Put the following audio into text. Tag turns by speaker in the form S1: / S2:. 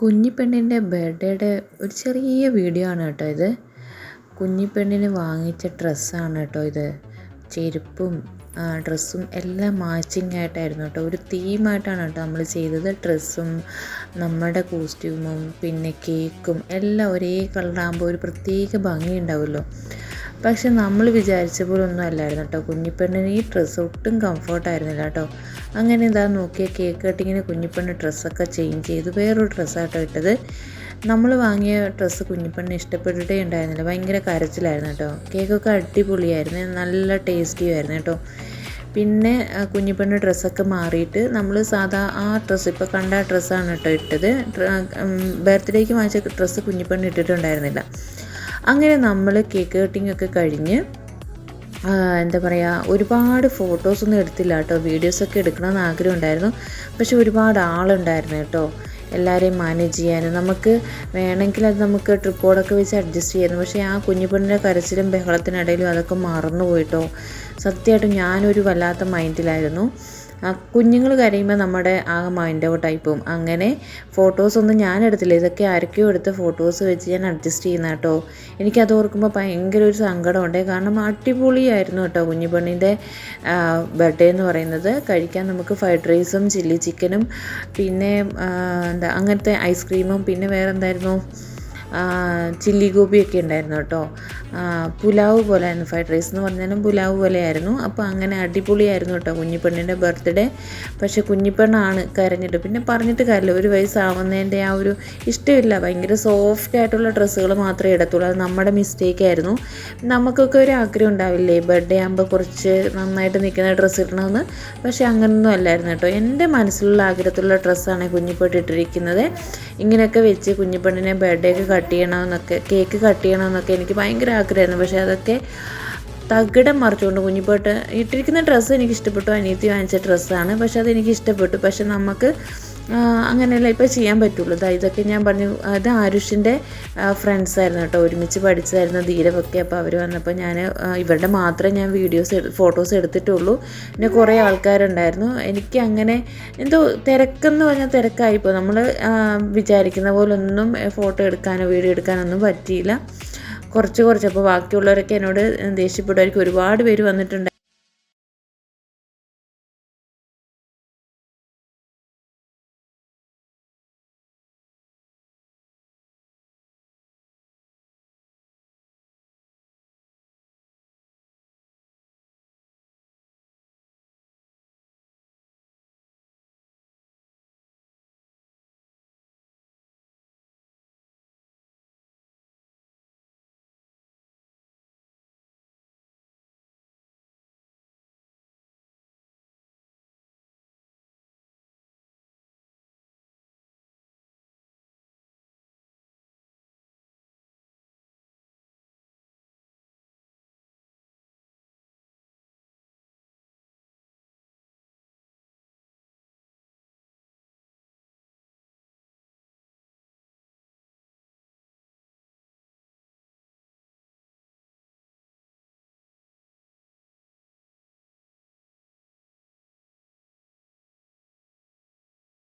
S1: കുഞ്ഞിപ്പെണ്ണിന്റെ ബർത്ത്ഡേയുടെ ഒരു ചെറിയ വീഡിയോ ആണ് കേട്ടോ ഇത്. കുഞ്ഞിപ്പെണ്ണിന് വാങ്ങിച്ച ഡ്രസ്സാണ് കേട്ടോ ഇത്. ചെരുപ്പും ഡ്രസ്സും എല്ലാം മാച്ചിങ് ആയിട്ടായിരുന്നു കേട്ടോ. ഒരു തീമായിട്ടാണ് കേട്ടോ നമ്മൾ ചെയ്തത്. ഡ്രസ്സും നമ്മുടെ കോസ്റ്റ്യൂമും പിന്നെ കേക്കും എല്ലാം ഒരേ കളറാകുമ്പോൾ ഒരു പ്രത്യേക ഭംഗി ഉണ്ടാവുമല്ലോ. പക്ഷെ നമ്മൾ വിചാരിച്ച പോലെ ഒന്നും അല്ലായിരുന്നു കേട്ടോ. കുഞ്ഞിപ്പെണ്ണിന് ഈ ഡ്രസ്സ് ഒട്ടും കംഫർട്ടായിരുന്നില്ല കേട്ടോ. അങ്ങനെ ഇതാ നോക്കിയ കേക്ക് കട്ടിങ്ങിന് കുഞ്ഞിപ്പണ്ണ് ഡ്രസ്സൊക്കെ ചേഞ്ച് ചെയ്ത്. വേറൊരു ഡ്രസ്സായിട്ടോ ഇട്ടത്. നമ്മൾ വാങ്ങിയ ഡ്രസ്സ് കുഞ്ഞിപ്പണ്ണ് ഇഷ്ടപ്പെട്ടിട്ടേ ഉണ്ടായിരുന്നില്ല. ഭയങ്കര കരച്ചിലായിരുന്നു കേട്ടോ. കേക്കൊക്കെ അടിപൊളിയായിരുന്നു. നല്ല ടേസ്റ്റിയായിരുന്നു കേട്ടോ. പിന്നെ കുഞ്ഞിപ്പെണ്ണ് ഡ്രസ്സൊക്കെ മാറിയിട്ട് നമ്മൾ സാധാ ആ ഡ്രസ്സ് ഇപ്പോൾ കണ്ട ഡ്രസ്സാണ് കേട്ടോ ഇട്ടത്. ബർത്ത്ഡേക്ക് വാങ്ങിച്ച ഡ്രസ്സ് കുഞ്ഞിപ്പെണ്ണ് ഇട്ടിട്ടുണ്ടായിരുന്നില്ല. അങ്ങനെ നമ്മൾ കേക്ക് കട്ടിംഗ് ഒക്കെ കഴിഞ്ഞ് എന്താ പറയുക ഒരുപാട് ഫോട്ടോസൊന്നും എടുത്തില്ല കേട്ടോ. വീഡിയോസൊക്കെ എടുക്കണമെന്ന് ആഗ്രഹം ഉണ്ടായിരുന്നു. പക്ഷെ ഒരുപാട് ആളുണ്ടായിരുന്നു കേട്ടോ. എല്ലാവരെയും മാനേജ് ചെയ്യാനും നമുക്ക് വേണമെങ്കിൽ അത് നമുക്ക് ട്രിപ്പോടൊക്കെ വെച്ച് അഡ്ജസ്റ്റ് ചെയ്യായിരുന്നു പക്ഷേ ആ കുഞ്ഞു പെണ്ണിന്റെ കരച്ചിലും ബഹളത്തിനിടയിലും അതൊക്കെ മറന്നു പോയിട്ടോ സത്യമായിട്ടും ഞാനൊരു വല്ലാത്ത മൈൻഡിലായിരുന്നു കുഞ്ഞുങ്ങൾ കരയുമ്പോൾ നമ്മുടെ ആ മൈൻഡ് ഔട്ടായി പോകും അങ്ങനെ ഫോട്ടോസൊന്നും ഞാൻ എടുത്തില്ല. ഇതൊക്കെ ആരൊക്കെയോ എടുത്ത ഫോട്ടോസ് വെച്ച് ഞാൻ അഡ്ജസ്റ്റ് ചെയ്യുന്ന കേട്ടോ. എനിക്കത് ഓർക്കുമ്പോൾ ഭയങ്കര ഒരു സങ്കടമുണ്ട് കാരണം അടിപൊളിയായിരുന്നു കേട്ടോ കുഞ്ഞുപെണ്ണിന്റെ ബർത്ത്ഡേ എന്ന് പറയുന്നത്. കഴിക്കാൻ നമുക്ക് ഫ്രൈഡ് റൈസും ചില്ലി ചിക്കനും പിന്നെ എന്താ അങ്ങനത്തെ ഐസ്ക്രീമും പിന്നെ വേറെ എന്തായിരുന്നു ചില്ലി ഗോപിയൊക്കെ ഉണ്ടായിരുന്നു കേട്ടോ. പുലാവ് പോലെ ആയിരുന്നു ഫ്രൈഡ് റൈസ് എന്ന് പറഞ്ഞാലും പുലാവ് പോലെയായിരുന്നു. അപ്പോൾ അങ്ങനെ അടിപൊളിയായിരുന്നു കേട്ടോ കുഞ്ഞിപ്പെണ്ണിന്റെ ബർത്ത്ഡേ. പക്ഷേ കുഞ്ഞിപ്പെണ്ണാണ് കരഞ്ഞിട്ട്. പിന്നെ പറഞ്ഞിട്ട് കാര്യമില്ല ഒരു വയസ്സാവുന്നതിന്റെ ആ ഒരു ഇഷ്ടമില്ല. ഭയങ്കര സോഫ്റ്റ് ആയിട്ടുള്ള ഡ്രസ്സുകൾ മാത്രമേ ഇടത്തുള്ളൂ. അത് നമ്മുടെ മിസ്റ്റേക്ക് ആയിരുന്നു. നമുക്കൊക്കെ ഒരു ആഗ്രഹം ഉണ്ടാവില്ലേ ബർത്ത്ഡേ ആകുമ്പോൾ കുറച്ച് നന്നായിട്ട് നിൽക്കുന്ന ഡ്രസ്സ് ഇടണമെന്ന്? പക്ഷേ അങ്ങനൊന്നും അല്ലായിരുന്നു കേട്ടോ. എന്റെ മനസ്സിലുള്ള ആഗ്രഹത്തിലുള്ള ഡ്രസ്സാണ് കുഞ്ഞിപ്പെട്ട് ഇട്ടിരിക്കുന്നത് ഇങ്ങനെയൊക്കെ വെച്ച് കുഞ്ഞിപ്പെണ്ണിനെ ബർത്ത്ഡേ ഒക്കെ കട്ട് ചെയ്യണമെന്നൊക്കെ കേക്ക് കട്ട് ചെയ്യണമെന്നൊക്കെ എനിക്ക് ഭയങ്കര ആഗ്രഹമായിരുന്നു. പക്ഷേ അതൊക്കെ തകിടം മറിച്ചുകൊണ്ട് കുഞ്ഞിപ്പോട്ട് ഇട്ടിരിക്കുന്ന ഡ്രസ്സ് എനിക്ക് ഇഷ്ടപ്പെട്ടു. അനിയത്തി വാങ്ങിച്ച ഡ്രസ്സാണ് പക്ഷെ അതെനിക്ക് ഇഷ്ടപ്പെട്ടു. പക്ഷെ നമുക്ക് അങ്ങനെയല്ല ഇപ്പോൾ ചെയ്യാൻ പറ്റുള്ളൂ. ഇതാ ഇതൊക്കെ ഞാൻ പറഞ്ഞു. അത് ആരുഷിന്റെ ഫ്രണ്ട്സ് ആയിരുന്നു കേട്ടോ. ഒരുമിച്ച് പഠിച്ചതായിരുന്നു ധീരവൊക്കെ. അപ്പോൾ അവർ വന്നപ്പോൾ ഞാൻ ഇവരുടെ മാത്രമേ ഞാൻ വീഡിയോസ് ഫോട്ടോസ് എടുത്തിട്ടുള്ളൂ. പിന്നെ കുറേ ആൾക്കാരുണ്ടായിരുന്നു. എനിക്ക് അങ്ങനെ എന്തോ തിരക്കെന്ന് പറഞ്ഞാൽ തിരക്കായിപ്പോൾ നമ്മൾ വിചാരിക്കുന്ന പോലെ ഒന്നും ഫോട്ടോ എടുക്കാനോ വീഡിയോ എടുക്കാനോ ഒന്നും പറ്റിയില്ല. കുറച്ച് കുറച്ച്. അപ്പോൾ ബാക്കിയുള്ളവരൊക്കെ എന്നോട് ദേഷ്യപ്പെടുമായിരിക്കും ഒരുപാട് പേര് വന്നിട്ടുണ്ടായിരുന്നു